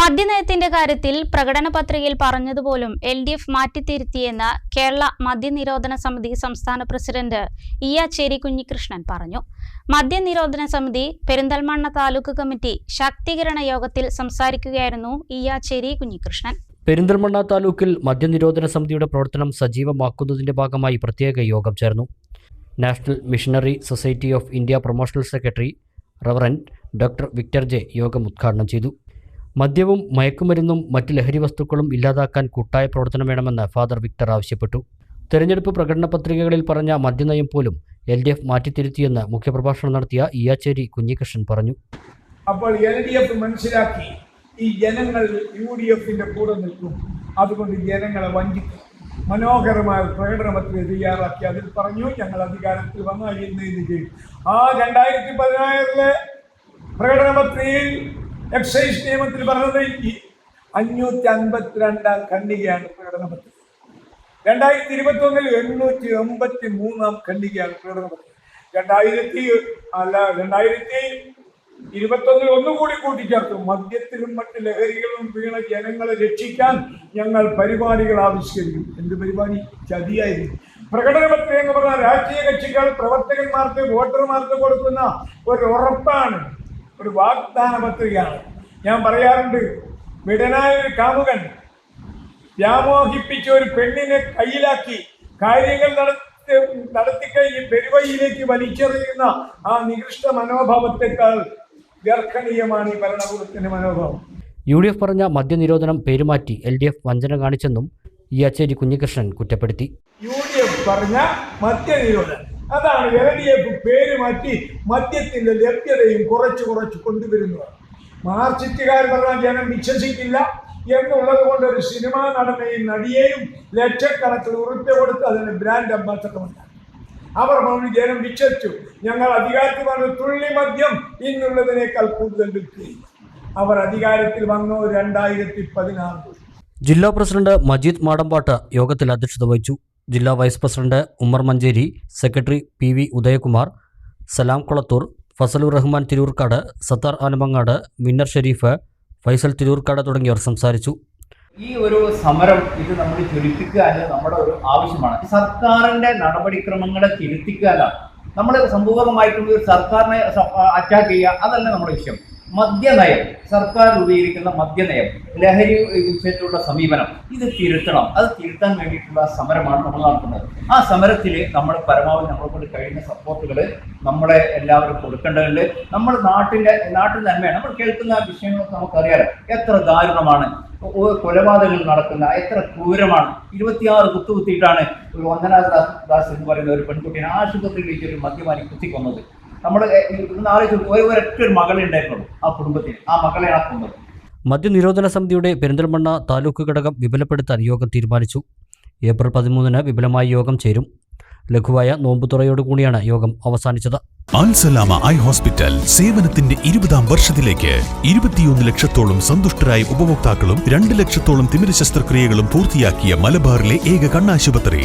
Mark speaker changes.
Speaker 1: മദ്യനയത്തിന്റെ കാര്യത്തിൽ പ്രകടന പത്രികയിൽ പറഞ്ഞതുപോലും എൽ ഡി എഫ് മാറ്റിത്തിരുത്തിയെന്ന് കേരള മദ്യനിരോധന സമിതി സംസ്ഥാന പ്രസിഡന്റ് ഇ ആച്ചേരി കുഞ്ഞികൃഷ്ണൻ പറഞ്ഞു. മദ്യനിരോധന സമിതി പെരിന്തൽമണ്ണ താലൂക്ക് കമ്മിറ്റി ശാക്തീകരണ യോഗത്തിൽ സംസാരിക്കുകയായിരുന്നു ഇ ആച്ചേരി കുഞ്ഞികൃഷ്ണൻ.
Speaker 2: പെരിന്തൽമണ്ണ താലൂക്കിൽ മദ്യനിരോധന സമിതിയുടെ പ്രവർത്തനം സജീവമാക്കുന്നതിന്റെ ഭാഗമായി പ്രത്യേക യോഗം ചേർന്നു. National Missionary Society of India promotional secretary Reverend doctor Victor J യോഗം ഉദ്ഘാടനം ചെയ്തു. മദ്യവും മയക്കുമരുന്നും മറ്റ് ലഹരി വസ്തുക്കളും ഇല്ലാതാക്കാൻ കൂട്ടായ പ്രവർത്തനം വേണമെന്ന് ഫാദർ വിക്ടർ ആവശ്യപ്പെട്ടു. തെരഞ്ഞെടുപ്പ് പ്രകടന പത്രികകളിൽ പറഞ്ഞ മദ്യനയം പോലും എൽ ഡി എഫ് മാറ്റിത്തിരുത്തിയെന്ന് മുഖ്യപ്രഭാഷണം നടത്തിയ ഇയാച്ചേരി കുഞ്ഞികൃഷ്ണൻ പറഞ്ഞു.
Speaker 3: അപ്പോൾ എൽ ഡി എഫ് മനസ്സിലാക്കി ഈ ജനങ്ങൾ യു ഡി എഫിന്റെ കൂടെ നിൽക്കും. അതുകൊണ്ട് ജനങ്ങളെ വഞ്ചിക്കും. മനോഹരമായ പ്രകടന പത്രിക തയ്യാറാക്കി അതിൽ പറഞ്ഞു ഞങ്ങൾ അധികാരത്തിൽ വന്നാൽ ഇന്ന് ചെയ്യും ആ രണ്ടായിരത്തി പതിനാറിലെ പ്രകടന പത്രികയിൽ എക്സൈസ് നിയമത്തിൽ പറഞ്ഞത് അഞ്ഞൂറ്റി അൻപത്തിരണ്ടാം ഖണ്ഡികയാണ് പ്രകടന പത്രിക. രണ്ടായിരത്തി ഇരുപത്തി ഒന്നിൽ എണ്ണൂറ്റി എൺപത്തി മൂന്നാം ഖണ്ഡികയാണ് പ്രകടന പത്രിക. രണ്ടായിരത്തി അല്ല രണ്ടായിരത്തി ഇരുപത്തൊന്നിൽ ഒന്നുകൂടി കൂട്ടിച്ചേർത്തു. മദ്യത്തിലും മറ്റ് ലഹരികളും വീണ ജനങ്ങളെ രക്ഷിക്കാൻ ഞങ്ങൾ പരിപാടികൾ ആവിഷ്കരിക്കും. എന്ത് പരിപാടി? ചതിയായിരുന്നു. പ്രകടന പത്രിക എന്ന് പറഞ്ഞാൽ രാഷ്ട്രീയ കക്ഷികൾ പ്രവർത്തകന്മാർക്ക് വോട്ടർമാർക്ക് കൊടുക്കുന്ന ഒരു ഉറപ്പാണ്. ഒരു വാഗ്ദാന പത്രികയാണ് ഞാൻ പറയാറുണ്ട് വിടനായ ഒരു കാമുകൻ വ്യാമോഹിപ്പിച്ച ഒരു പെണ്ണിനെ കയ്യിലാക്കി കാര്യങ്ങൾ നടത്തി നടത്തിക്കഴിഞ്ഞ് പെരുവഴിയിലേക്ക് വലിച്ചെറിയുന്ന ആ നികൃഷ്ട മനോഭാവത്തെക്കാൾ വ്യർഹണീയമാണ് ഈ ഭരണകൂടത്തിന്റെ മനോഭാവം.
Speaker 2: യു ഡി എഫ് പറഞ്ഞ മദ്യനിരോധനം പേരുമാറ്റി എൽ ഡി എഫ് വഞ്ചന കാണിച്ചെന്നും ഈ അച്ചേരി കുഞ്ഞികൃഷ്ണൻ കുറ്റപ്പെടുത്തി.
Speaker 3: യു ഡി എഫ് പറഞ്ഞ മദ്യനിരോധനം. അതാണ് എൽ ഡി എഫ് പേര് മാറ്റി മദ്യത്തിന്റെ ലഭ്യതയും കുറച്ച് കുറച്ച് കൊണ്ടുവരുന്നത്. മാർക്സിസ്റ്റുകാർ പറഞ്ഞാൽ ജനം വിശ്വസിക്കില്ല എന്നുള്ളത് കൊണ്ട് ഒരു സിനിമാ നടനെയും നടിയെയും ലക്ഷക്കണക്കിന് ഉറുപ്പ്യ കൊടുത്ത് അതിന് ബ്രാൻഡ് അംബാസഡർ ഉണ്ടാക്കി അവർ പറഞ്ഞു ജനം വിശ്വസിച്ചു. ഞങ്ങൾ അധികാരത്തിൽ വന്ന. തുള്ളി മദ്യം ഇന്നുള്ളതിനേക്കാൾ കൂടുതൽ വിൽക്കുകയും അവർ അധികാരത്തിൽ വന്നു രണ്ടായിരത്തി പതിനാറ്.
Speaker 2: ജില്ലാ പ്രസിഡന്റ് മജീദ് മാടമ്പാട്ട് യോഗത്തിൽ അധ്യക്ഷത വഹിച്ചു. ജില്ലാ vice president Ummer Manjeri secretary P V Udayakumar Salam Kulathur Fazalur Rahman Thirurkkad Sathar Anamangad Minnar Sherif Faisal Thirurkkad തുടങ്ങിയവർ സംസാരിച്ചു.
Speaker 4: ഈ ഒരു സമരം ഇത് നമ്മൾ ചുരുക്കുക നമ്മുടെ ഒരു ആവശ്യമാണ്. സർക്കാരിന്റെ നടപടിക്രമങ്ങളെ തിരുത്തിക്കുക അല്ല നമ്മൾ സമ്പൂർണമായിട്ടും ഒരു സർക്കാരിനെ അറ്റാക്ക് ചെയ്യുക അതല്ല നമ്മുടെ വിഷയം മദ്യനയം. സർക്കാർ രൂപീകരിക്കുന്ന മദ്യനയം ലഹരി വിഷയത്തിലുള്ള സമീപനം ഇത് തിരുത്തണം. അത് തിരുത്താൻ വേണ്ടിയിട്ടുള്ള സമരമാണ് നമ്മൾ നടത്തുന്നത്. ആ സമരത്തിൽ നമ്മൾ പരമാവധി നമ്മളെ കൊണ്ട് കഴിയുന്ന സപ്പോർട്ടുകൾ നമ്മളെ എല്ലാവരും കൊടുക്കേണ്ടതുണ്ട്. നമ്മൾ നാട്ടിന്റെ നാട്ടിൽ തന്നെയാണ് നമ്മൾ കേൾക്കുന്ന വിഷയങ്ങളൊക്കെ നമുക്കറിയാലോ. എത്ര ദാരുണമാണ്. കൊലപാതകങ്ങൾ നടക്കുന്ന എത്ര ക്രൂരമാണ്. ഇരുപത്തിയാറ് കുത്തുകുത്തിയിട്ടാണ് ഒരു ദാസ് ദാസ് എന്ന് പറയുന്ന ഒരു പെൺകുട്ടിയെ ആശുപത്രിയിലേക്ക് ഒരു മദ്യപാനി കുത്തിക്കൊന്നത്. നമ്മൾ ഒരു ഒരൊറ്റ ഒരു മകളെ ഉണ്ടായിട്ടുള്ളൂ ആ കുടുംബത്തിന് ആ മകളെയാണ് കൊന്നത്
Speaker 2: മദ്യനിരോധന സമിതിയുടെ പെരിന്തൽമണ്ണ താലൂക്ക് ഘടകം വിപുലപ്പെടുത്താൻ യോഗം തീരുമാനിച്ചു. ഏപ്രിൽ പതിമൂന്നിന് വിപുലമായ യോഗം ചേരും. ലഘുവായ നോമ്പുതുറയോടുകൂടിയാണ് യോഗം അവസാനിച്ചത്.
Speaker 5: അൽസലാമ ഐ ഹോസ്പിറ്റൽ സേവനത്തിന്റെ ഇരുപതാം വർഷത്തിലേക്ക് ഇരുപത്തിയൊന്ന് ലക്ഷത്തോളം സന്തുഷ്ടരായ ഉപഭോക്താക്കളും രണ്ട് ലക്ഷത്തോളം തിമിര ശസ്ത്രക്രിയകളും പൂർത്തിയാക്കിയ മലബാറിലെ ഏക കണ്ണാശുപത്രി.